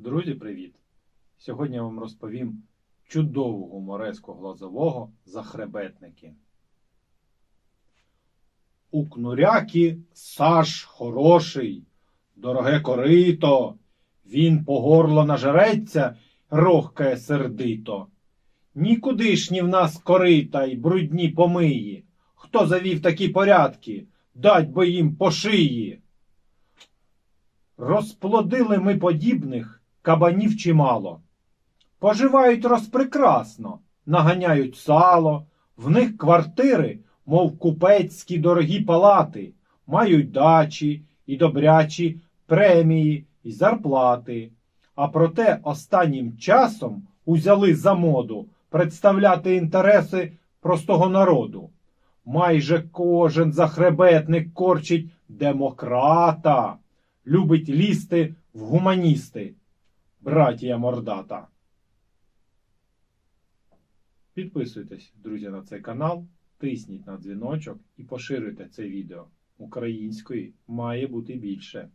Друзі, привіт! Сьогодні я вам розповім чудову гумореску глазового захребетники. У кнуряки Саш хороший, дороге корито, він по горло нажереться, рохкає сердито. Нікудишні в нас корита й брудні помиї. Хто завів такі порядки, дать бо їм по шиї. Розплодили ми подібних кабанів чимало. Поживають розпрекрасно, наганяють сало, в них квартири, мов купецькі дорогі палати, мають дачі і добрячі премії і зарплати. А проте останнім часом узяли за моду представляти інтереси простого народу. Майже кожен захребетник корчить демократа любить лізти в гуманісти, братія мордата. Підписуйтесь, друзі, на цей канал, тисніть на дзвіночок і поширюйте це відео. Української має бути більше.